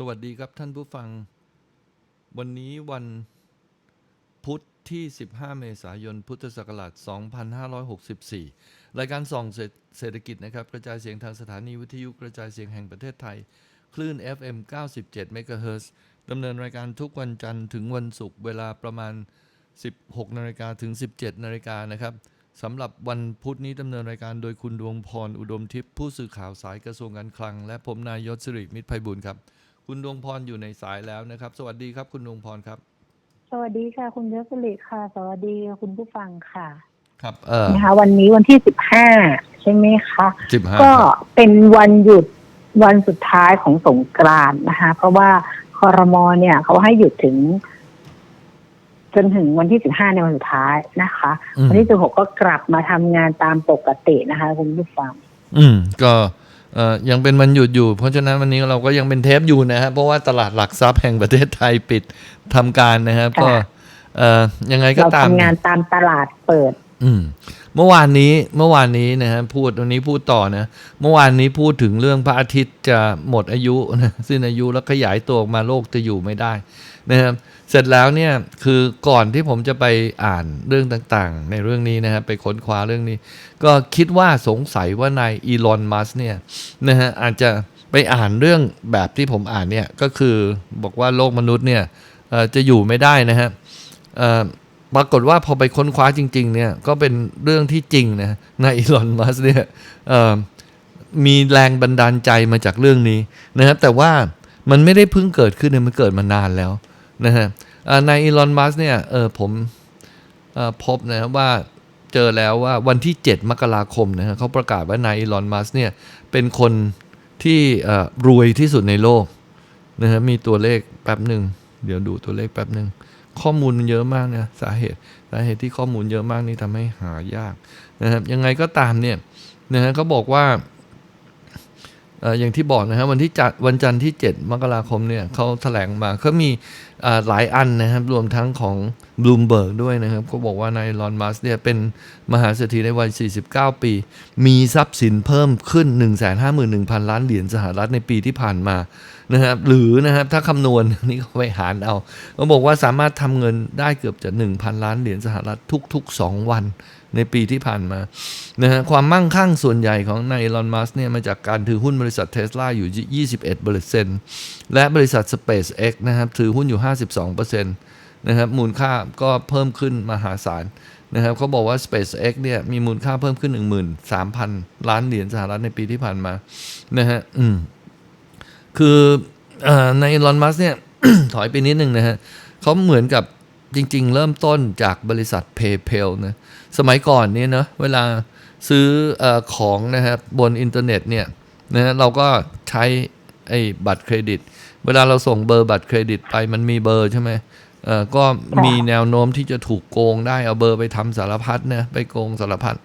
สวัสดีครับท่านผู้ฟัง วันนี้วันพุธที่ 15 เมษายน พุทธศักราช 2564 รายการส่องเศรษเศรษฐกิจนะครับ กระจายเสียงทางสถานีวิทยุกระจายเสียงแห่งประเทศไทย คลื่น FM 97เมกะเฮิรตซ์ดำเนินรายการทุกวันจันทร์ถึงวันศุกร์เวลาประมาณ 16นาฬิกาถึง 17นาฬิกานะครับสำหรับวันพุธนี้ดำเนินรายการโดยคุณดวงพร อุดมทิพย์ผู้สื่อข่าวสายกระทรวงการคลัง และผมนายยศสิริมิตรไพบุญครับ คุณดวงพรอยู่ในสายแล้วนะครับ สวัสดีครับ คุณดวงพรครับ สวัสดีค่ะ คุณยศลิค่ะ สวัสดีคุณผู้ฟังค่ะ ครับ เออนะคะวันนี้วันที่สิบห้าใช่ไหมคะสิบห้าก็เป็นวันหยุดวันสุดท้ายของสงกรานต์นะคะ เพราะว่าคอรมอเนี่ย เขาให้หยุดถึง จนถึงวันที่สิบห้าในวันสุดท้ายนะคะ วันที่สิบหกก็กลับมาทำงานตามปกตินะคะ คุณผู้ฟัง อืม ก็เอ่อ ยังเป็นวันหยุดอยู่ เพราะฉะนั้นวันนี้เราก็ยังเป็นเทปอยู่นะครับเพราะว่าตลาดหลักทรัพย์แห่งประเทศไทยปิดทำการนะครับค่ะก็เอ่อยังไงก็เราตามทำงานตามตลาดเปิด อืมเมื่อวานนี้เมื่อวานนี้นะฮะพูดวันนี้พูดต่อนะเมื่อวานนี้พูดถึงเรื่องพระอาทิตย์จะหมดอายุนะสิ้นอายุแล้วขยายตัวออกมาโลกจะอยู่ไม่ได้นะครับ เสร็จแล้วเนี่ยคือก่อนที่ผมจะไปอ่านเรื่องต่างๆ ในเรื่องนี้นะฮะไปค้นคว้าเรื่องนี้ ก็คิดว่าสงสัยว่านายอีลอนมัสเนี่ยนะฮะอาจจะไปอ่านเรื่องแบบที่ผมอ่านเนี่ยก็คือบอกว่าโลกมนุษย์เนี่ยจะอยู่ไม่ได้นะฮะปรากฏว่าพอไปค้นคว้าจริง ๆ เนี่ยก็เป็นเรื่องที่จริงนะนายอีลอนมัสเนี่ยมีแรงบันดาลใจมาจากเรื่องนี้นะครับแต่ว่ามันไม่ได้เพิ่งเกิดขึ้นนะมันเกิดมานานแล้ว นะฮะนายอีลอนมัสเนี่ยเออผมออพบนะว่าเจอแล้วว่าวันที่ 7 มกราคมนะฮะเขาประกาศว่านายอีลอนมัสเนี่ยเป็นคนที่รวยที่สุดในโลกนะฮะมีตัวเลขแป๊บหนึ่ง เดี๋ยวดูตัวเลขแป๊บหนึ่ง ข้อมูลมันเยอะมากนะสาเหตุสาเหตุที่ข้อมูลเยอะมากนี่ทำให้หายากนะครับยังไงก็ตามเนี่ยนะฮะเขาบอกว่าอย่างที่บอกนะฮะวันที่จัดวันจันทร์ที่ 7 มกราคมเนี่ยเขาแถลงมาเขามี หลายอันนะครับ รวมทั้งของบลูมเบิร์กด้วยนะครับเขาบอกว่านายลอนมัสเนี่ยเป็นมหาเศรษฐีในวัย 49 ปี มีทรัพย์สินเพิ่มขึ้น 151,000 ล้านเหรียญสหรัฐในปีที่ผ่านมานะครับหรือนะครับถ้าคำนวณนี่ก็ไปหารเอาเขาบอกว่าสามารถทำเงินได้เกือบจะ 1,000 ล้านเหรียญสหรัฐทุก ๆ 2 วัน ในปีที่ผ่านมานะฮะความมั่งคั่งส่วนใหญ่ของนายลอนมัสเนี่ยมาจากการถือหุ้นบริษัทเทสลาอยู่ 21เปอร์เซ็นต์และบริษัท SpaceX นะครับถือหุ้นอยู่ 52เปอร์เซ็นต์นะครับมูลค่าก็เพิ่มขึ้นมหาศาลนะครับเขาบอกว่า SpaceX เนี่ยมีมูลค่าเพิ่มขึ้น 13,000 ล้านเหรียญสหรัฐในปีที่ผ่านมานะฮะอืมคือออในลอนมัสเนี่ยถอยไปนิดนึงนะฮะเขาเหมือนกับจริง ๆ เริ่มต้นจากบริษัท PayPal นะ สมัยก่อนเนี่ยเนะเวลาซื้ออของนะครับบนอินเทอร์เน็ตเนี่ยนะฮะเราก็ใช้ไอ้บัตรเครดิต เวลาเราส่งเบอร์บัตรเครดิตไปมันมีเบอร์ใช่ไหมเออก็มีแนวโน้มที่จะถูกโกงได้เอาเบอร์ไปทำสารพัดนะไปโกงสารพัด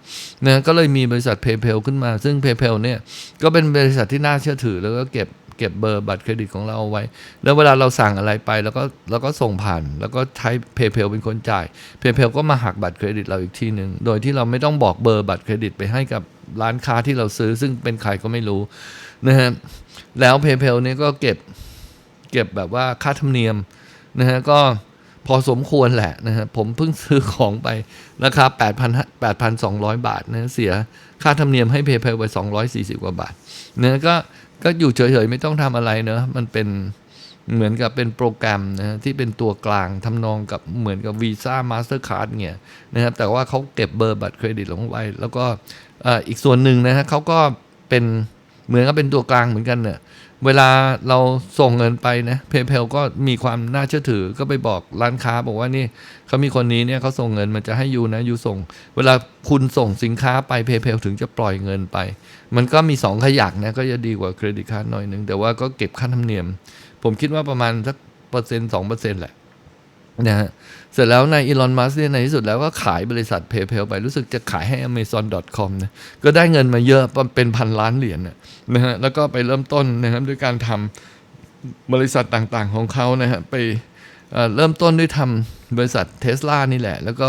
นะก็เลยมีบริษัท PayPal ขึ้นมา ซึ่ง PayPal เนี่ยก็เป็นบริษัทที่น่าเชื่อถือแล้วก็เก็บ เก็บเบอร์บัตรเครดิตของเราเอาไว้ แล้วเวลาเราสั่งอะไรไปแล้วก็แล้วก็ส่งผ่าน แล้วก็ใช้ PayPal เป็นคนจ่าย PayPal ก็มาหักบัตรเครดิตเราอีกทีหนึ่งโดยที่เราไม่ต้องบอกเบอร์บัตรเครดิตไปให้กับร้านค้าที่เราซื้อ ซึ่งเป็นใครก็ไม่รู้นะฮะแล้ว PayPal เนี่ยก็เก็บเก็บแบบว่าค่าธรรมเนียมนะฮะก็พอสมควรแหละนะฮะผมเพิ่งซื้อของไปราคา8,000 8,200 บาทนะเสียค่าธรรมเนียมให้ PayPal ไป 240 กว่าบาทนะก็ ก็อยู่เฉยๆไม่ต้องทำอะไรเนอะมันเป็นเหมือนกับเป็นโปรแกรมนะฮะที่เป็นตัวกลางทำนองกับเหมือนกับวีซ่ามาสเตอร์คาร์ดเนี่ยนะครับแต่ว่าเขาเก็บเบอร์บัตรเครดิตลงไว้ แล้วก็อีกส่วนหนึ่งนะฮะเขาก็เป็นเหมือนกับเป็นตัวกลางเหมือนกันเนี่ย เวลาเราส่งเงินไปนะเพย์เพลก็มีความน่าเชื่อถือก็ไปบอกร้านค้าบอกว่านี่เขามีคนนี้เนี่ยเขาส่งเงินมันจะให้ยูนะยูส่ง เวลาคุณส่งสินค้าไปเพย์เพลถึงจะปล่อยเงินไป มันก็มีสองขยักนะก็จะดีกว่าเครดิตการ์ดหน่อยหนึง แต่ว่าก็เก็บค่าธรรมเนียม ผมคิดว่าประมาณสักเปอร์เซ็นต์สองเปอร์เซ็นต์แหละนะฮะ เสร็จแล้วนายอีลอน มัสเนี่ยในที่สุดแล้วก็ขายบริษัท PayPal ไปรู้สึกจะขายให้ Amazon.com นะก็ได้เงินมาเยอะเป็นพันล้านเหรียญนะนะฮะแล้วก็ไปเริ่มต้นนะครับด้วยการทำบริษัทต่างๆของเขานะฮะไปเริ่มต้นด้วยทำบริษัทเทสลานี่แหละ แล้วก็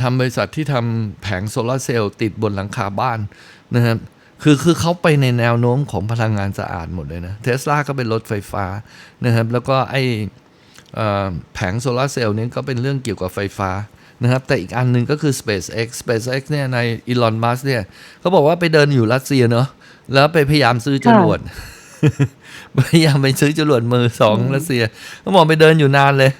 ทำบริษัทที่ทำแผงโซลาร์เซลล์ติดบนหลังคาบ้านนะครับคือคือเขาไปในแนวโน้มของพลังงานสะอาดหมดเลยนะเทสลาก็เป็นรถไฟฟ้านะครับแล้วก็ไอ แผงโซลาร์เซลล์นี้ก็เป็นเรื่องเกี่ยวกับไฟฟ้านะครับแต่อีกอันหนึ่งก็คือ SpaceX SpaceX เนี่ยในอีลอนมัสเนี่ยเขาบอกว่าไปเดินอยู่รัสเซียเนาะแล้วไปพยายามซื้อจรวดพยายามไปซื้อจรวดมือสองรัสเซียเขาบอกไปเดินอยู่นานเลย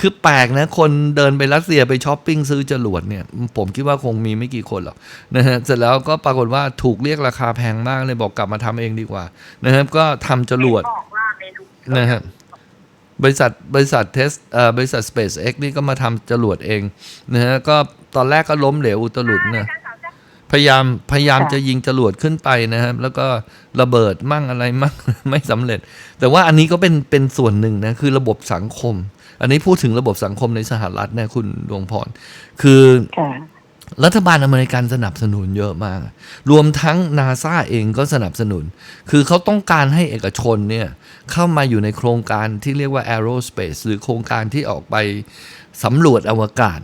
คือแปลกนะ คนเดินไปรัสเซียไปช้อปปิ้งซื้อจรวดเนี่ย ผมคิดว่าคงมีไม่กี่คนหรอกนะฮะเสร็จแล้วก็ปรากฏว่าถูกเรียกราคาแพงมากเลยบอกกลับมาทำเองดีกว่า นะครับ ก็ทำจรวดบอกว่าเมนูนะฮะบ ริษัทบริษัทเทสเอ่อบริษัท SpaceX นี่ก็มาทำจรวดเองนะฮะก็ตอนแรกก็ล้มเหลวอุตลุดนะพยายามพยายามค่ะจะยิงจรวดขึ้นไปนะครับ แล้วก็ระเบิดมั่งอะไรมั่งไม่สำเร็จ แต่ว่าอันนี้ก็เป็นเป็นส่วนหนึ่งนะคือระบบสังคม อันนี้พูดถึงระบบสังคมในสหรัฐนะคุณดวงพรคือค่ะ รัฐบาลอเมริกันสนับสนุนเยอะมาก รวมทั้งนาซาเองก็สนับสนุน คือเขาต้องการให้เอกชนเนี่ยเข้ามาอยู่ในโครงการที่เรียกว่า aerospace หรือโครงการที่ออกไปสำรวจอวกาศ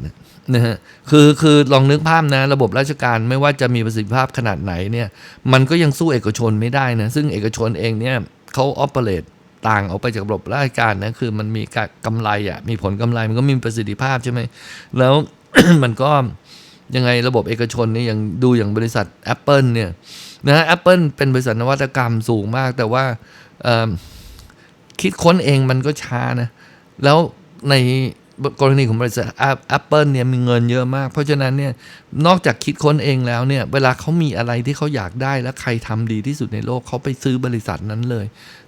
นะฮะ คือคือลองนึกภาพนะ ระบบราชการไม่ว่าจะมีประสิทธิภาพขนาดไหนเนี่ย มันก็ยังสู้เอกชนไม่ได้นะ ซึ่งเอกชนเองเนี่ยเขาออ e r a t e ต่างออกไปจากระบบราชการนะ คือมันมีการกำไรอะ มีผลกำไรมันก็มีประสิทธิภาพใช่ไหม แล้วมันก็ ยังไงระบบเอกชนนี่ยังดูอย่างบริษัท Apple เนี่ยนะฮะ Apple เป็นบริษัทนวัตกรรมสูงมาก แต่ว่าคิดค้นเองมันก็ช้านะ แล้วใน กรณีของบริษัท Apple เนี่ยมีเงินเยอะมาก เพราะฉะนั้นเนี่ยนอกจากคิดค้นเองแล้วเนี่ยเวลาเขามีอะไรที่เขาอยากได้และใครทำดีที่สุดในโลกเขาไปซื้อบริษัทนั้นเลย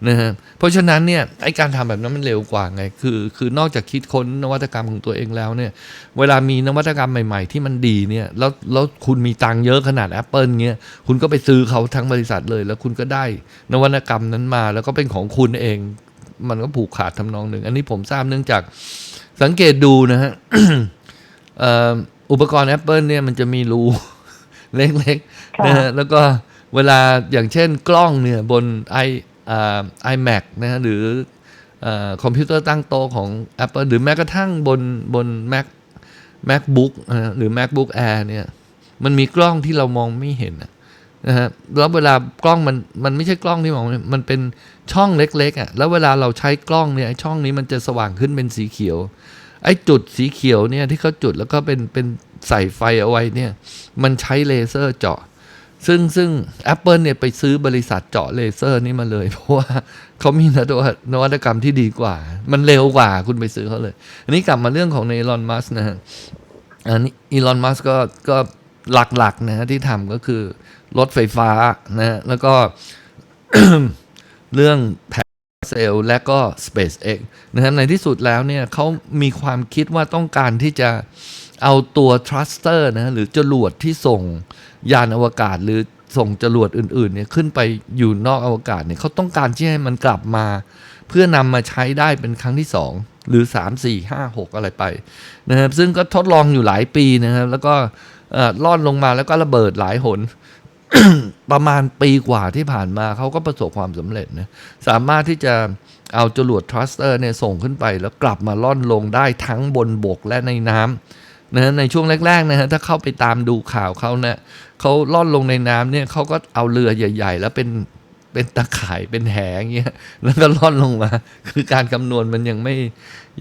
นะฮะเพราะฉะนั้นเนี่ยไอการทำแบบนั้นมันเร็วกว่าไงคือคือนอกจากคิดค้นนวัตกรรมของตัวเองแล้วเนี่ยเวลามีนวัตกรรมใหม่ ๆ ที่มันดีเนี่ยแล้วแล้วคุณมีตังเยอะขนาด Apple เงี้ยคุณก็ไปซื้อเขาทั้งบริษัทเลย แล้วคุณก็ได้นวัตกรรมนั้นมา แล้วก็เป็นของคุณเอง มันก็ผูกขาดทำนองหนึ่งอันนี้ผมทราบเนื่องจาก สังเกตดูนะฮะเอ่ออุปกรณ์ Apple เนี่ยมันจะมีรูเล็กๆค่ะนะฮะแล้วก็เวลาอย่างเช่นกล้องเนี่ยบน i อ่า iMac นะฮะหรือเอ่อคอมพิวเตอร์ตั้งโต๊ะของ Apple หรือแม้กระทั่งบนบน Mac MacBook นะฮะหรือ MacBook Air เนี่ย มันมีกล้องที่เรามองไม่เห็นนะ นะฮะแล้วเวลากล้องมันมันไม่ใช่กล้องที่มองมันเป็นช่องเล็กๆอะแล้วเวลาเราใช้กล้องเนี่ยช่องนี้มันจะสว่างขึ้นเป็นสีเขียว ไอ้จุดสีเขียวเนี่ยที่เขาจุดแล้วก็เป็นเป็นใส่ไฟเอาไว้เนี่ย มันใช้เลเซอร์เจาะ ซึ่งซึ่ง Apple เนี่ยไปซื้อบริษัทเจาะเลเซอร์นี่มาเลย เพราะว่าเขามีนวัตนวัตกรรมที่ดีกว่า มันเร็วกว่าคุณไปซื้อเขาเลย อันนี้กลับมาเรื่องของในอีลอนมัสนะฮะอันนี้อีลอนมัสก็ก็หลักๆนะฮะที่ทำก็คือ รถไฟฟ้านะฮะแล้วก็เรื่องแผงเซลล์และก็ SpaceX นะฮะในที่สุดแล้วเนี่ยเขามีความคิดว่าต้องการที่จะเอาตัว thruster นะหรือจรวดที่ส่งยานอวกาศหรือส่งจรวดอื่นๆเนี่ยขึ้นไปอยู่นอกอวกาศเนี่ยเขาต้องการที่ให้มันกลับมา เพื่อนำมาใช้ได้เป็นครั้งที่สองหรือ 3 4 5 6 อะไรไปนะครับซึ่งก็ทดลองอยู่หลายปีนะครับแล้วก็ล่อนลงมาแล้วก็ระเบิดหลายหน ประมาณปีกว่าที่ผ่านมาเขาก็ประสบความสำเร็จนะสามารถที่จะเอาจรวดทรัสเตอร์เนี่ยส่งขึ้นไป แล้วกลับมาล่อนลงได้ทั้งบนบกและในน้ำนะในช่วงแรกๆนะฮะถ้าเข้าไปตามดูข่าวเขาเนี่ยเขาล่อนลงในน้ำเนี่ยเขาก็เอาเรือใหญ่ ๆ แล้วเป็นเป็นตะข่ายเป็นแหอย่างเงี้ยแล้วก็ล่อนลงมา คือการคำนวณมันยังไม่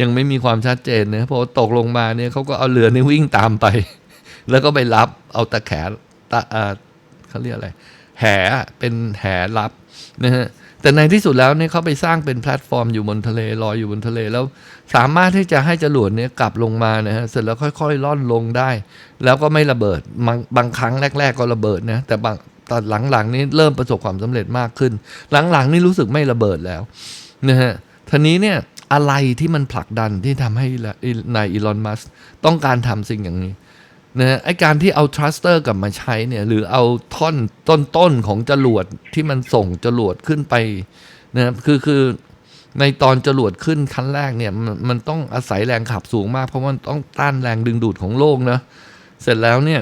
ยังไม่มีความชัดเจนนะพอตกลงมาเนี่ยเขาก็เอาเรือนี่วิ่งตามไป แล้วก็ไปรับเอาตะแขนตะ เขาเรียกอะไร แหเป็นแหรับนะฮะแต่ในที่สุดแล้วเนี่ยเขาไปสร้างเป็นแพลตฟอร์มอยู่บนทะเลลอยอยู่บนทะเลแล้ว สามารถที่จะให้จรวดเนี่ยกลับลงมานะฮะเสร็จแล้วค่อยๆล่อนลงได้ แล้วก็ไม่ระเบิดบางบางครั้งแรก ๆ ก็ระเบิดนะแต่บางตอนหลังๆนี้เริ่มประสบความสำเร็จมากขึ้น หลังๆนี่รู้สึกไม่ระเบิดแล้วนะฮะทีนี้เนี่ยอะไรที่มันผลักดันที่ทำให้นายอีลอนมัสต้องการทำสิ่งอย่างนี้ นะไอการที่เอาทรัสเตอร์กลับมาใช้เนี่ยหรือเอาท่อนต้นๆของจรวดที่มันส่งจรวดขึ้นไปนะคือคือในตอนจรวดขึ้นขั้นแรกเนี่ยมันมันต้องอาศัยแรงขับสูงมาก เพราะมันต้องต้านแรงดึงดูดของโลกนะเสร็จแล้วเนี่ย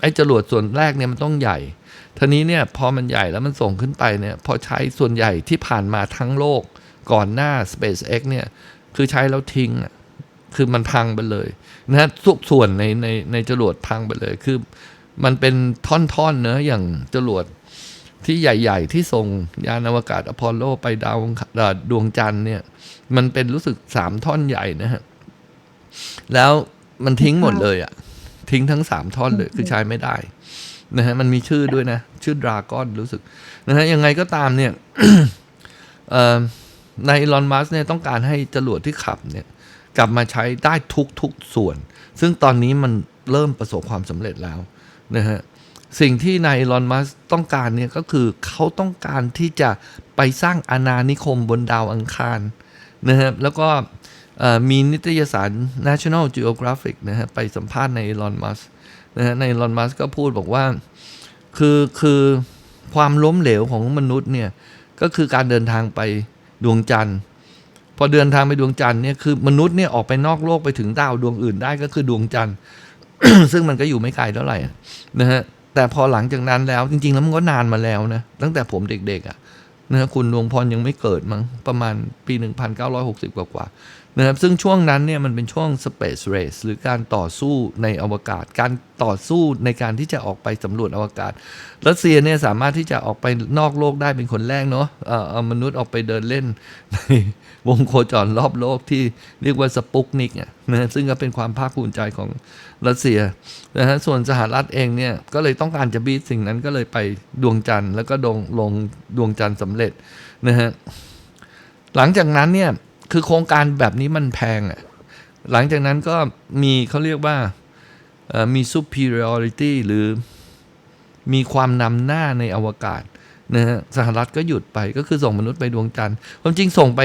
ไอ้จรวดส่วนแรกเนี่ยมันต้องใหญ่ทีนี้เนี่ยพอมันใหญ่แล้วมันส่งขึ้นไปเนี่ยพอใช้ส่วนใหญ่ที่ผ่านมาทั้งโลกก่อนหน้า SpaceX เนี่ยคือใช้แล้วทิ้งอะ คือมันพังไปเลยนะฮะทุกส่วนในในในจรวดพังไปเลย คือมันเป็นท่อนๆเนอะอย่างจรวดที่ใหญ่ ๆ ที่ส่งยานอวกาศอพอลโลไปดาวดวงจันทร์เนี่ย มันเป็นรู้สึกสามท่อนใหญ่นะฮะ แล้วมันทิ้งหมดเลยอะทิ้งทั้งสามท่อนเลยคือใช้ไม่ได้นะฮะมันมีชื่อด้วยนะ ชื่อดราก้อนรู้สึกนะฮะยังไงก็ตามเนี่ยเอ่อในอีลอนมัสเนี่ยต้องการให้จรวดที่ขับเนี่ย กลับมาใช้ได้ทุกทุกส่วน ซึ่งตอนนี้มันเริ่มประสบความสำเร็จแล้วนะฮะสิ่งที่นายอีลอนมัสต้องการเนี่ยก็คือเขาต้องการที่จะไปสร้างอาณานิคมบนดาวอังคารนะครับแล้วก็มีนิตยสาร National Geographic นะฮะไปสัมภาษณ์ในอีลอนมัสนะฮะในอีลอนมัสก็พูดบอกว่า คือคือความล้มเหลวของมนุษย์เนี่ย ก็คือการเดินทางไปดวงจันทร์ พอเดินทางไปดวงจันทร์เนี่ยคือมนุษย์เนี่ยออกไปนอกโลกไปถึงดาวดวงอื่นได้ก็คือดวงจันทร์ ซึ่งมันก็อยู่ไม่ไกลเท่าไหร่นะฮะแต่พอหลังจากนั้นแล้วจริง ๆ แล้วมันก็นานมาแล้วนะตั้งแต่ผมเด็กๆอะ่ะนะคุณดวงพรยังไม่เกิดมั้งประมาณปี 1960 กว่ากว่า นะครับซึ่งช่วงนั้นเนี่ยมันเป็นช่วง space race หรือการต่อสู้ในอวกาศ การต่อสู้ในการที่จะออกไปสำรวจอวกาศรัสเซียเนี่ยสามารถที่จะออกไปนอกโลกได้เป็นคนแรกเนาะเอ่อมนุษย์ออกไปเดินเล่นในวงโคจรรอบโลกที่เรียกว่าสปุกนิกอะนะซึ่งก็เป็นความภาคภูมิใจของรัสเซียนะฮะส่วนสหรัฐเองเนี่ยก็เลยต้องการจะบีทสิ่งนั้นก็เลยไปดวงจันทร์แล้วก็ลงลงดวงจันทร์สำเร็จนะฮะหลังจากนั้นเนี่ย คือโครงการแบบนี้มันแพงอะหลังจากนั้นก็มีเขาเรียกว่าเอ่อมี superiority หรือมีความนำหน้าในอวกาศนะฮะสหรัฐก็หยุดไปก็คือส่งมนุษย์ไปดวงจันทร์ความจริงส่งไป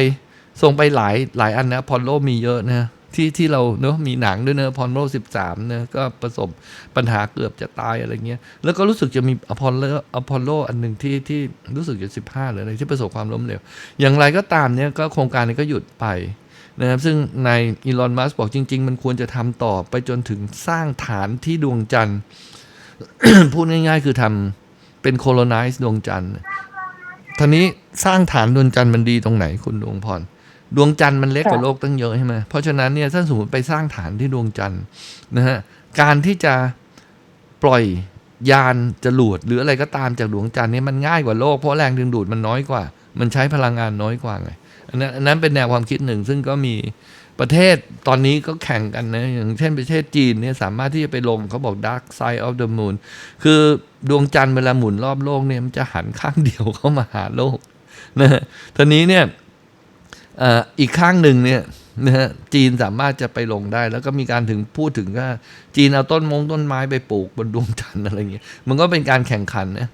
ส่งไปหลายหลายอันนะพอลโลมีเยอะนะ ที่ที่เราเนอะมีหนังด้วยเนอะพอลโลสิบสามเนะก็ประสบปัญหาเกือบจะตายอะไรเงี้ย แล้วก็รู้สึกจะมีอพอลโลอพอลโลอันหนึ่งที่ที่รู้สึกจะสิบห้าหรืออะไรที่ประสบความล้มเหลว อย่างไรก็ตามเนี่ยก็โครงการนี้ก็หยุดไปนะครับซึ่งในอีลอนมัสบอกจริง ๆ มันควรจะทำต่อไปจนถึงสร้างฐานที่ดวงจันทร์ พูดง่าย ๆ คือทำเป็นโคโลไนซ์ดวงจันทร์ทีนี้สร้างฐานดวงจันทร์มันดีตรงไหนคุณดวงพร ดวงจันทร์มันเล็กกว่าค่ะโลกตั้งเยอะใช่ไหมเพราะฉะนั้นเนี่ยถ้าสมมติไปสร้างฐานที่ดวงจันทร์นะฮะการที่จะปล่อยยานจรวดหรืออะไรก็ตามจากดวงจันทร์เนี่ยมันง่ายกว่าโลกเพราะแรงดึงดูดมันน้อยกว่า มันใช้พลังงานน้อยกว่าไงอันนั้นอันนั้นเป็นแนวความคิดหนึ่ง ซึ่งก็มีประเทศตอนนี้ก็แข่งกันนะ อย่างเช่นประเทศจีนเนี่ยสามารถที่จะไปลงเขาบอก dark side of the moon คือดวงจันทร์เวลาหมุนรอบโลกเนี่ยมันจะหันข้างเดียวเข้ามาหาโลกนะฮะทีนี้เนี่ยเอ่อ อีกข้างหนึ่งเนี่ยนะฮะจีนสามารถจะไปลงได้ แล้วก็มีการถึงพูดถึงว่าจีนเอาต้นมงต้นไม้ไปปลูกบนดวงจันทร์อะไรเงี้ยมันก็เป็นการแข่งขันนะ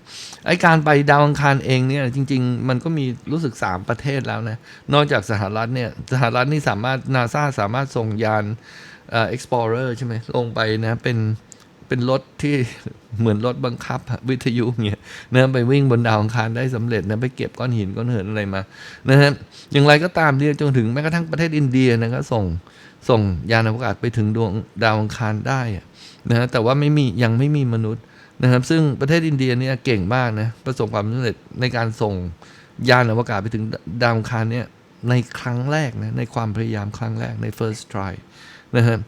ไอการไปดาวอังคารเองเนี่ยจริง ๆ มันก็มีรู้สึกสามประเทศแล้วนะนอกจากสหรัฐเนี่ยสหรัฐนี่สามารถนาซาสามารถส่งยานเอ่อ explorer ใช่ไหมลงไปนะเป็น เป็นรถที่เหมือนรถบังคับวิทยุเงี้ยนะไปวิ่งบนดาวอังคารได้สำเร็จนะไปเก็บก้อนหินก้อนเหินอะไรมานะฮะอย่างไรก็ตามเนี่ยจนถึงแม้กระทั่งประเทศอินเดียนะก็ส่งส่งยานอวกาศไปถึงดวงดาวอังคารได้นะฮะแต่ว่าไม่มียังไม่มีมนุษย์นะครับ ซึ่งประเทศอินเดียเนี่ยเก่งมากนะประสบความสำเร็จในการส่งยานอวกาศไปถึงดาวอังคารเนี่ยในครั้งแรกนะในความพยายามครั้งแรกใน first try นะครับ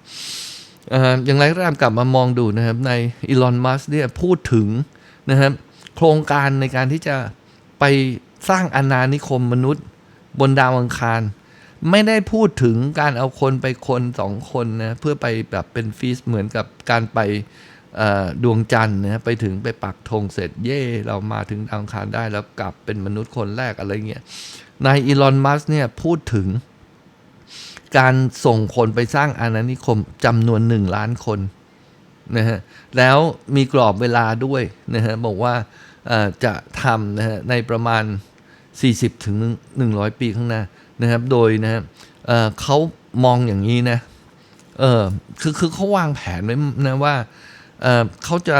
อย่างไรก็ตามกลับมามองดูนะครับในอีลอนมัสเนี่ยพูดถึงนะครับโครงการในการที่จะไปสร้างอาณานิคมมนุษย์บนดาวอังคาร ไม่ได้พูดถึงการเอาคนไปคนสองคนนะเพื่อไปแบบเป็นฟีสเหมือนกับการไปดวงจันทร์นะไปถึงไปปักธงเสร็จเย่ เรามาถึงดาวอังคารได้แล้วกลับเป็นมนุษย์คนแรกอะไรเงี้ยนายอีลอนมัสเนี่ยพูดถึง การส่งคนไปสร้างอาณานิคมจำนวนหนึ่งล้านคนนะฮะแล้วมีกรอบเวลาด้วยนะฮะบอกว่าอ่อจะทำนะฮะในประมาณ 40ถึง100 ปีข้างหน้านะครับ โดยนะฮะเเขามองอย่างนี้นะเออคือคือเขาวางแผนไว้นะว่าเอ่อเขาจะ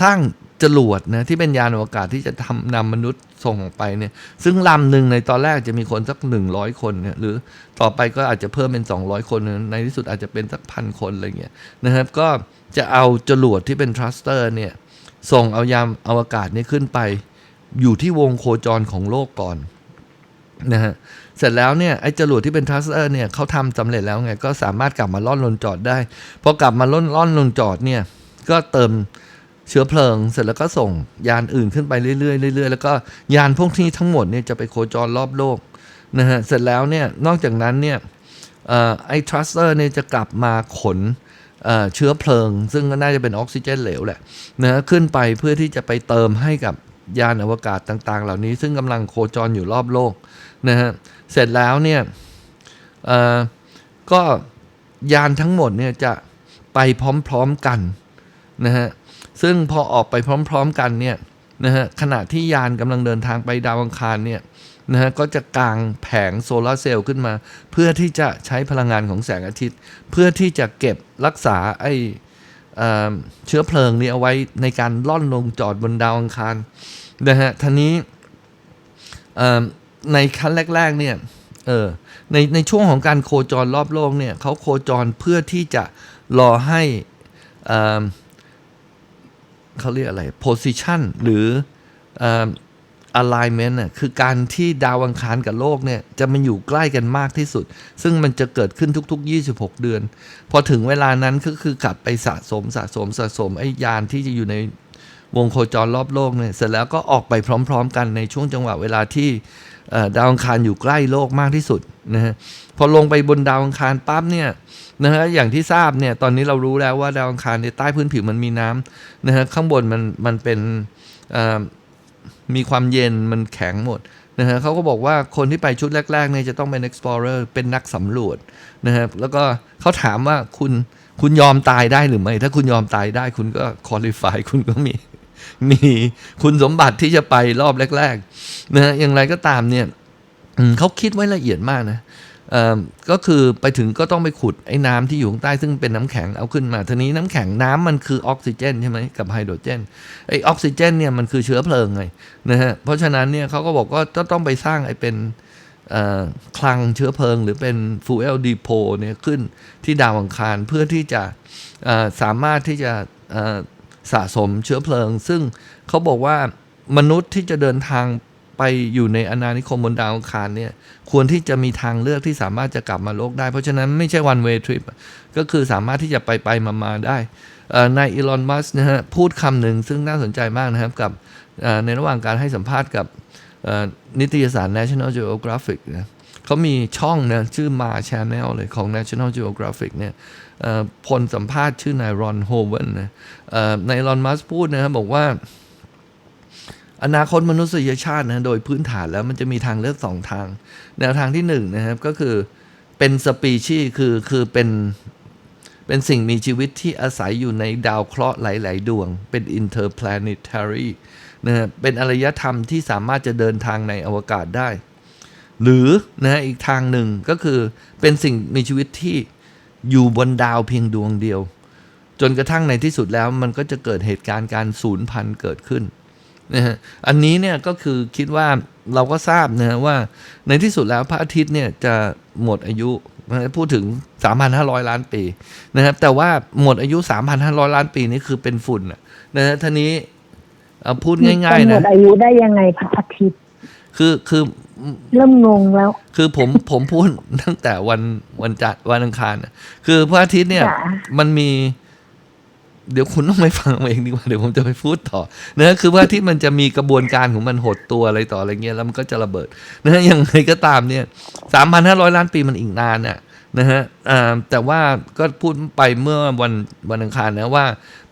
สร้าง จรวดนะที่เป็นยานอวกาศที่จะทำนำมนุษย์ส่งออกไปเนี่ย ซึ่งลำหนึ่งในตอนแรกจะมีคนสักหนึ่งร้อยคนเนี่ยหรือต่อไปก็อาจจะเพิ่มเป็น200คน ในที่สุดอาจจะเป็นสักพันคนอะไรเงี้ยนะครับ ก็จะเอาจรวดที่เป็นทรัสเตอร์เนี่ยส่งเอายามอวกาศนี่ขึ้นไป อยู่ที่วงโคจรของโลกก่อนนะฮะเสร็จแล้วเนี่ยไอ้จรวดที่เป็นทรัสเตอร์เนี่ยเขาทำสำเร็จแล้วไงก็สามารถกลับมาล่อนลงจอดได้พอกลับมาล่อนล่อนลงจอดเนี่ยก็เติม เชื้อเพลิง เสร็จแล้วก็ส่งยานอื่นขึ้นไปเรื่อยๆเรื่อยๆแล้วก็ยานพวกนี้ทั้งหมดเนี่ยจะไปโคจรรอบโลกนะฮะเสร็จแล้วเนี่ยนอกจากนั้นเนี่ยออไอ้ทรัสเตอร์เนี่ยจะกลับมาขนเเชื้อเพลิง ซึ่งก็น่าจะเป็นออกซิเจนเหลวแหละนะฮะขึ้นไปเพื่อที่จะไปเติมให้กับยานอวกาศต่างๆ เหล่านี้ ซึ่งกำลังโคจรอยู่รอบโลกนะฮะเสร็จแล้วเนี่ยก็ยานทั้งหมดเนี่ยจะไปพร้อมๆกันนะฮะ ซึ่งพอออกไปพร้อม ๆกันเนี่ยนะฮะขณะที่ยานกำลังเดินทางไปดาวอังคารเนี่ยนะฮะก็จะกางแผงโซลาร์เซลล์ขึ้นมา เพื่อที่จะใช้พลังงานของแสงอาทิตย์ เพื่อที่จะเก็บรักษาไอเอ่อเชื้อเพลิงนี้เอาไว้ในการล่อนลงจอดบนดาวอังคารนะฮะทีนี้เอ่อในขั้นแรก ๆ เนี่ยเออในในช่วงของการโคจรรอบโลกเนี่ยเขาโคจรเพื่อที่จะรอให้ เขาเรียกอะไร position หรืออ่อ alignment น่ะคือการที่ดาวอังคารกับโลกเนี่ยจะมันอยู่ใกล้กันมากที่สุด ซึ่งมันจะเกิดขึ้นทุก ๆ 26 เดือน พอถึงเวลานั้นก็คือกลับไปสะสมสะสมสะสมไอ้ยานที่จะอยู่ในวงโคจรรอบโลกเนี่ยเสร็จแล้วก็ออกไปพร้อม ๆ กันในช่วงจังหวะเวลาที่ดาวอังคารอยู่ใกล้โลกมากที่สุด นะฮะพอลงไปบนดาวอังคารปั๊บเนี่ยนะฮะอย่างที่ทราบเนี่ยตอนนี้เรารู้แล้วว่าดาวอังคารในใต้พื้นผิวมันมีน้ำนะฮะข้างบนมันมันเป็นมีความเย็นมันแข็งหมดนะฮะเขาก็บอกว่าคนที่ไปชุดแรกๆเนี่ยจะต้องเป็น explorer เป็นนักสำรวจนะครับแล้วก็เขาถามว่าคุณคุณยอมตายได้หรือไม่ ถ้าคุณยอมตายได้คุณก็ qualify คุณก็มีมีคุณสมบัติที่จะไปรอบแรกๆนะฮะอย่างไรก็ตามเนี่ย เขาคิดไว้ละเอียดมากนะก็คือไปถึงก็ต้องไปขุดไอ้น้ำที่อยู่ข้างใต้ซึ่งเป็นน้ำแข็งเอาขึ้นมาทีนี้น้ำแข็งน้ำมันคือออกซิเจนใช่ไหมกับไฮโดรเจนไอออกซิเจนเนี่ยมันคือเชื้อเพลิงไงนะฮะเพราะฉะนั้นเนี่ยเขาก็บอกว่าก็ต้องไปสร้างไอเป็นคลังเชื้อเพลิง หรือเป็นฟูเอลดีโพเนี่ยขึ้นที่ดาวอังคารเพื่อที่จะสามารถที่จะสะสมเชื้อเพลิง ซึ่งเขาบอกว่ามนุษย์ที่จะเดินทาง ไปอยู่ในอาณานิคมบนดาวอังคารเนี่ยควรที่จะมีทางเลือกที่สามารถจะกลับมาโลกได้ เพราะฉะนั้นไม่ใช่ one way trip ก็คือสามารถที่จะไปไปมามาได้นายอีลอนมัสนะฮะพูดคำหนึ่งซึ่งน่าสนใจมากนะครับกับในระหว่างการให้สัมภาษณ์กับนิตยสาร National Geographic นะเขามีช่องนะชื่อมา Channel เลยของ National Geographic เนี่ยเอ่อพลสัมภาษณ์ชื่อนายรอนโฮเวนนะอ่อนายอีลอนมัสพูดนะครับบอกว่า อนาคตมนุษยชาตินะโดยพื้นฐานแล้วมันจะมีทางเลือกสองทาง แนวทางที่หนึ่งนะครับก็คือเป็นสปีชีส์คือคือเป็นเป็นสิ่งมีชีวิตที่อาศัยอยู่ในดาวเคราะห์หลาย ๆ ดวง เป็น interplanetary นะเป็นอารยธรรมที่สามารถจะเดินทางในอวกาศได้ หรือนะฮะอีกทางหนึ่งก็คือเป็นสิ่งมีชีวิตที่อยู่บนดาวเพียงดวงเดียว จนกระทั่งในที่สุดแล้วมันก็จะเกิดเหตุการณ์การสูญพันธุ์เกิดขึ้น นะฮะอันนี้เนี่ยก็คือคิดว่าเราก็ทราบนะฮะว่าในที่สุดแล้วพระอาทิตย์เนี่ยจะหมดอายุนะฮะพูดถึง 3,500 ล้านปีนะครับแต่ว่าหมดอายุ 3,500 ล้านปีนี่คือเป็นฝุ่นน่ะนะฮะท่านี้เอาพูดง่ายๆหมนะดอายุได้ยังไงพระอาทิตย์คือคือเริ่มงงแล้ว คือผมผมพูดตั้งแต่วันวันจันทร์วันอังคารน่ะคือพระอาทิตย์เนี่ยจ้ะมันมี เดี๋ยวคุณต้องไปฟังเอาเองดีกว่าเดี๋ยวผมจะไปพูดต่อนะคือพระอาทิตย์มันจะมีกระบวนการของมันหดตัวอะไรต่ออะไรเงี้ยแล้วมันก็จะระเบิดนะอย่างไรก็ตามเนี่ยสามพันห้าร้อยล้านปีมันอีกนานน่ะนะฮะอ่าแต่ว่าก็พูดไปเมื่อวันวันอังคารนะว่า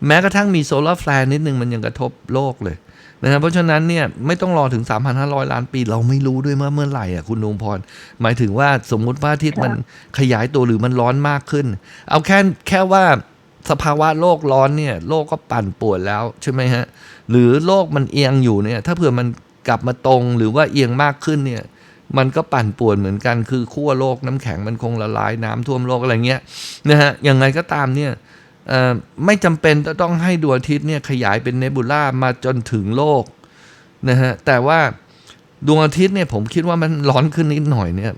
แม้กระทั่งมีโซลาร์แฟลร์นิดนึงมันยังกระทบโลกเลยนะฮะเพราะฉะนั้นเนี่ยไม่ต้องรอถึง 3,500 ล้านปีเราไม่รู้ด้วยว่าเมื่อไหร่อะคุณดวงพร หมายถึงว่าสมมุติพระอาทิตย์มันขยายตัวหรือมันร้อนมากขึ้น เอาแค่แค่ว่า สภาวะโลกร้อนเนี่ยโลกก็ปั่นป่วนแล้วใช่ไหมฮะหรือโลกมันเอียงอยู่เนี่ยถ้าเผื่อมันกลับมาตรงหรือว่าเอียงมากขึ้นเนี่ยมันก็ปั่นป่วนเหมือนกันคือขั้วโลกน้ำแข็งมันคงละลายน้ำท่วมโลกอะไรเงี้ยนะฮะอย่างไรก็ตามเนี่ยไม่จำเป็นจะต้องให้ดวงอาทิตย์เนี่ยขยายเป็นเนบูล่ามาจนถึงโลกนะฮะแต่ว่าดวงอาทิตย์เนี่ยผมคิดว่ามันร้อนขึ้นนิดหน่อยเนี่ย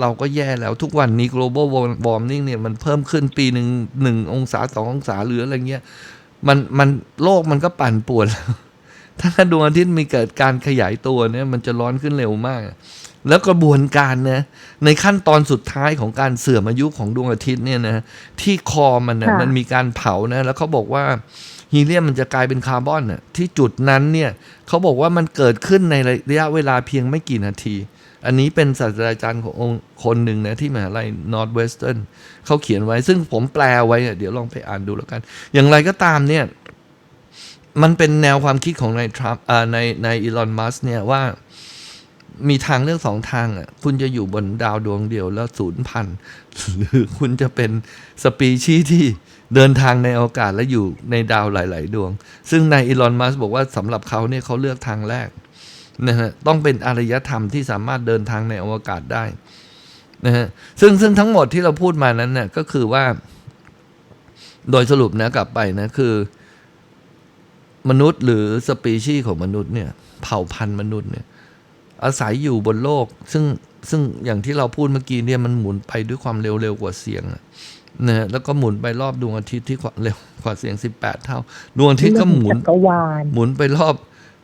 เราก็แย่แล้วทุกวันนี้ global warming เนี่ยมันเพิ่มขึ้นปีหนึ่งหนึ่งองศาสององศาหรืออะไรเงี้ยมันมันโลกมันก็ปั่นป่วนแล้วถ้าดวงอาทิตย์มีเกิดการขยายตัวเนี่ยมันจะร้อนขึ้นเร็วมาก แล้วกระบวนการนะในขั้นตอนสุดท้ายของการเสื่อมอายุของดวงอาทิตย์เนี่ยนะที่คอมันนะค่ะมันมีการเผานะแล้วเขาบอกว่าฮีเลียมมันจะกลายเป็นคาร์บอนน่ะที่จุดนั้นเนี่ยเขาบอกว่ามันเกิดขึ้นในระยะเวลาเพียงไม่กี่นาที อันนี้เป็นศาสตราจารย์ขององค์คนหนึ่งนะที่มหาลัย Northwestern เขาเขียนไว้ ซึ่งผมแปลไว้ เดี๋ยวลองไปอ่านดูแล้วกัน อย่างไรก็ตามเนี่ย มันเป็นแนวความคิดของนายทรัมป์ในในอีลอนมัสเนี่ยว่ามีทางเลือกสองทางอะ คุณจะอยู่บนดาวดวงเดียวแล้วศูนย์พัน หรือคุณจะเป็นสปีชีส์ที่เดินทางในอวกาศและอยู่ในดาวหลาย ๆ ดวง ซึ่งนายอีลอนมัสบอกว่าสำหรับเขาเนี่ยเขาเลือกทางแรก นะฮะต้องเป็นอารยธรรมที่สามารถเดินทางในอวกาศได้นะฮะซึ่งซึ่งทั้งหมดที่เราพูดมานั้นเนี่ยก็คือว่า โดยสรุปนะกลับไปนะคือ มนุษย์หรือสปีชีส์ของมนุษย์เนี่ย เผ่าพันธุ์มนุษย์เนี่ย อาศัยอยู่บนโลก ซึ่งซึ่งอย่างที่เราพูดเมื่อกี้เนี่ยมันหมุนไปด้วยความเร็วเร็วกว่าเสียงอะนะฮะแล้วก็หมุนไปรอบดวงอาทิตย์ที่เร็วกว่าเสียง 18 เท่า ดวงอาทิตย์ก็หมุนจักรวาลหมุนไปรอบ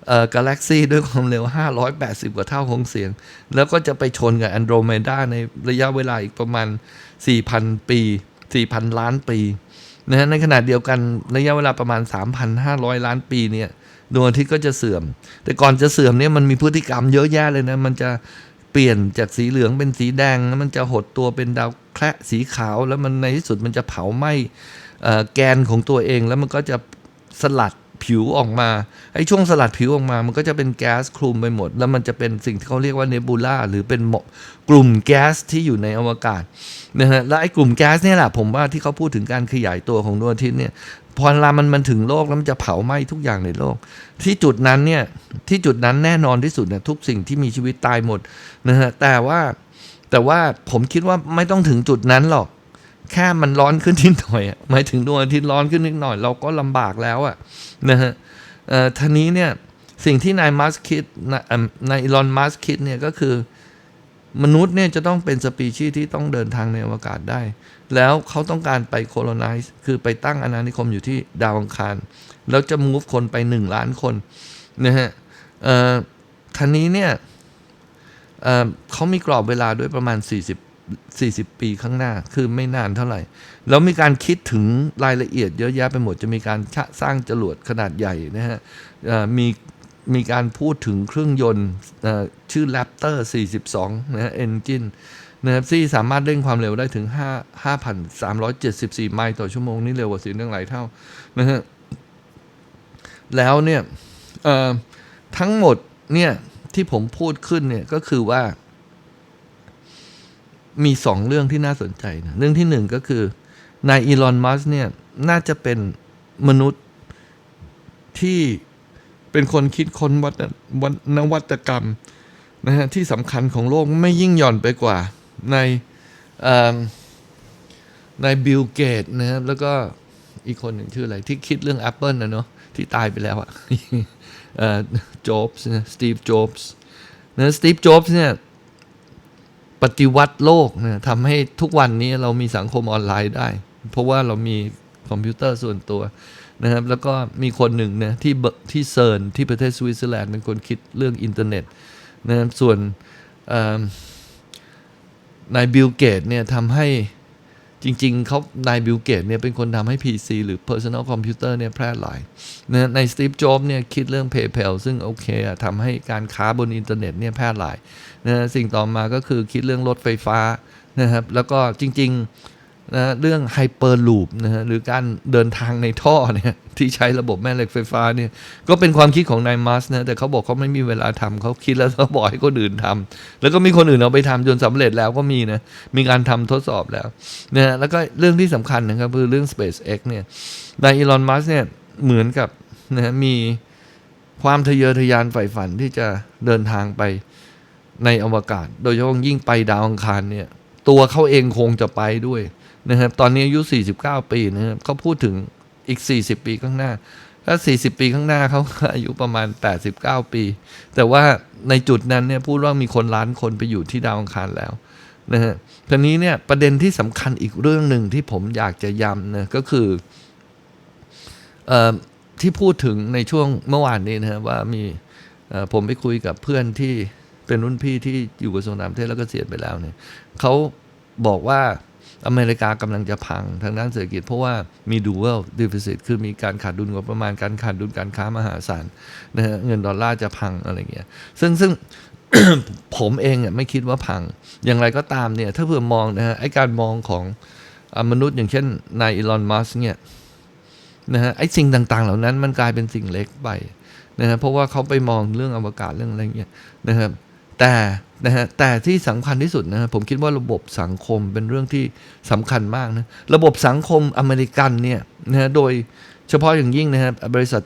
เอ่อกาแล็กซีด้วยความเร็ว 580 กว่าเท่าของเสียง แล้วก็จะไปชนกับแอนโดรเมดาในระยะเวลาอีกประมาณ 4,000 ปี 4,000 ล้านปีนะฮะในขณะเดียวกันระยะเวลาประมาณ 3,500 ล้านปีเนี่ยดวงอาทิตย์ก็จะเสื่อม แต่ก่อนจะเสื่อมเนี่ยมันมีพฤติกรรมเยอะแยะเลยนะ มันจะเปลี่ยนจากสีเหลืองเป็นสีแดงแล้วมันจะหดตัวเป็นดาวแคระสีขาว แล้วมันในที่สุดมันจะเผาไหม้แกนของตัวเองแล้วมันก็จะสลัด ผิวออกมาไอ้ช่วงสลัดผิวออกมา มันก็จะเป็นแก๊สคลุมไปหมด แล้วมันจะเป็นสิ่งที่เขาเรียกว่าเนบูล่าหรือเป็นหมกกลุ่มแก๊สที่อยู่ในอวกาศนะฮะและไอ้กลุ่มแก๊สเนี่ยแหละผมว่าที่เขาพูดถึงการขยายตัวของดวงอาทิตย์เนี่ยพอลามันมันถึงโลกแล้วมันจะเผาไหม้ทุกอย่างในโลก ที่จุดนั้นเนี่ยที่จุดนั้นแน่นอนที่สุดเนี่ยทุกสิ่งที่มีชีวิตตายหมดนะฮะแต่ว่าแต่ว่าผมคิดว่าไม่ต้องถึงจุดนั้นหรอก แค่มันร้อนขึ้นนิดหน่อยหมายถึงดวงอาทิตย์ร้อนขึ้นนิดหน่อย เราก็ลำบากแล้วอะนะฮะเอ่อทีนี้เนี่ยสิ่งที่นายมัสคิดนายอีลอนมัสคิดเนี่ยก็คือมนุษย์เนี่ยจะต้องเป็นสปีชีส์ที่ต้องเดินทางในอวกาศได้ แล้วเขาต้องการไปโคโลไนซ์คือไปตั้งอาณานิคมอยู่ที่ดาวอังคาร แล้วจะมูฟคนไปหนึ่งล้านคนนะฮะเอ่อทีนี้เนี่ยเเขามีกรอบเวลาด้วยประมาณ 40 40 ปีข้างหน้าคือไม่นานเท่าไหร่ แล้วมีการคิดถึงรายละเอียดเยอะแยะไปหมดจะมีการชะสร้างจรวดขนาดใหญ่นะฮะมีมีการพูดถึงเครื่องยนต์เอ่อชื่อ Raptor 42 นะฮะ engine นะครับที่สามารถเร่งความเร็วได้ถึง 5 5,374 ไมล์ต่อชั่วโมง นี่เร็วกว่าเสียงตั้งหลายเท่านะฮะแล้วเนี่ยทั้งหมดเนี่ยที่ผมพูดขึ้นเนี่ยก็คือว่า มีสองเรื่องที่น่าสนใจนะเรื่องที่หนึ่งก็คือนายอีลอนมัสเนี่ยน่าจะเป็นมนุษย์ที่เป็นคนคิดค้นวัตวตนวัตกรรมนะฮะที่สำคัญของโลกไม่ยิ่งหย่อนไปกว่าในเอิ่มในบิลเกตนะครับแล้วก็อีกคนหนึ่งชื่ออะไรที่คิดเรื่อง Apple นะเนาะที่ตายไปแล้วอะเอ่อจ็อบส์นะสตีฟจ็อบส์นะสตีฟจ็อบส์เนี่ย ปฏิวัติโลกนะทำให้ทุกวันนี้เรามีสังคมออนไลน์ได้ เพราะว่าเรามีคอมพิวเตอร์ส่วนตัวนะครับแล้วก็มีคนหนึ่งนะที่ที่เซิร์นที่ประเทศสวิตเซอร์แลนด์เป็นคนคิดเรื่องอินเทอร์เน็ตนะครับส่วนนายบิลเกตเนี่ยทำให้ จริงๆ เขานายบิลเกตเนี่ยเป็นคนทำให้ PC หรือ Personal Computer เนี่ยแพร่หลายนะในสตีฟจ็อบเนี่ยคิดเรื่อง PayPal ซึ่งโอเคอะทำให้การค้าบนอินเทอร์เน็ตเนี่ยแพร่หลายนะฮะสิ่งต่อมาก็คือคิดเรื่องรถไฟฟ้านะครับแล้วก็จริง ๆ นะเรื่องไฮเปอร์ลูปนะฮะหรือการเดินทางในท่อเนี่ยที่ใช้ระบบแม่เหล็กไฟฟ้าเนี่ยก็เป็นความคิดของนายมัสนะแต่เขาบอกเขาไม่มีเวลาทำเขาคิดแล้วเขาบอกให้คนอื่นทำแล้วก็มีคนอื่นเอาไปทำจนสำเร็จแล้วก็มีนะมีการทำทดสอบแล้วนะฮะแล้วก็เรื่องที่สำคัญนะครับคือเรื่อง SpaceX เนี่ยนายอีลอนมัสเนี่ยเหมือนกับนะมีความทะเยอทะยานใฝ่ฝันที่จะเดินทางไปในอวกาศ โดยเฉพาะยิ่งไปดาวอังคารเนี่ย ตัวเขาเองคงจะไปด้วยนะครับตอนนี้อายุ 49 ปีนะครับเขาพูดถึงอีก 40 ปีข้างหน้า ถ้า 40 ปีข้างหน้าเขาอายุประมาณ 89 ปี แต่ว่าในจุดนั้นเนี่ยพูดว่ามีคนล้านคนไปอยู่ที่ดาวอังคารแล้วนะฮะทีนี้เนี่ยประเด็นที่สำคัญอีกเรื่องหนึ่งที่ผมอยากจะย้ำนะก็คือเอ่อที่พูดถึงในช่วงเมื่อวานนี้นะว่ามีผมไปคุยกับเพื่อนที่เป็นรุ่นพี่ที่อยู่กระทรวงต่างประเทศแล้วก็เสียไปแล้วเนี่ย เขาบอกว่าอเมริกากำลังจะพังทางด้านเศรษฐกิจ เพราะว่ามี dual deficit คือมีการขาดดุลงบประมาณการขาดดุลการค้ามหาศาลนะฮะเงินดอลลาร์จะพังอะไรเงี้ยซึ่งซึ่งผมเองอะไม่คิดว่าพัง อย่างไรก็ตามเนี่ย ถ้าเผื่อมองนะฮะไอการมองของอมนุษย์อย่างเช่นนายอีลอนมัสเนี่ยนะฮะไอสิ่งต่าง ๆ เหล่านั้นมันกลายเป็นสิ่งเล็กไปนะฮะเพราะว่าเขาไปมองเรื่องอวกาศเรื่องอะไรเงี้ยนะครับ แต่นะฮะแต่ที่สำคัญที่สุดนะฮะผมคิดว่าระบบสังคมเป็นเรื่องที่สำคัญมากนะระบบสังคมอเมริกันเนี่ยนะฮะโดยเฉพาะอย่างยิ่งนะฮะบริษัท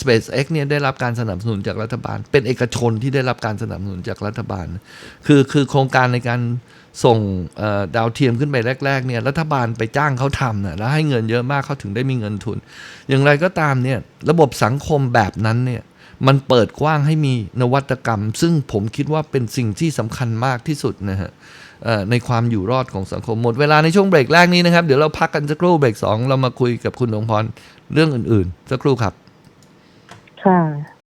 SpaceX เนี่ยได้รับการสนับสนุนจากรัฐบาล เป็นเอกชนที่ได้รับการสนับสนุนจากรัฐบาล คือคือโครงการในการส่งดาวเทียมขึ้นไปแรกๆเนี่ยรัฐบาลไปจ้างเขาทำนะแล้วให้เงินเยอะมากเขาถึงได้มีเงินทุน อย่างไรก็ตามเนี่ยระบบสังคมแบบนั้นเนี่ย มันเปิดกว้างให้มีนวัตกรรม ซึ่งผมคิดว่าเป็นสิ่งที่สำคัญมากที่สุดนะฮะในความอยู่รอดของสังคมหมดเวลาในช่วงเบรกแรกนี้นะครับ เดี๋ยวเราพักกันสักครู่เบรกสองเรามาคุยกับคุณหลวงพรเรื่องอื่นๆ สักครู่ครับ ค่ะ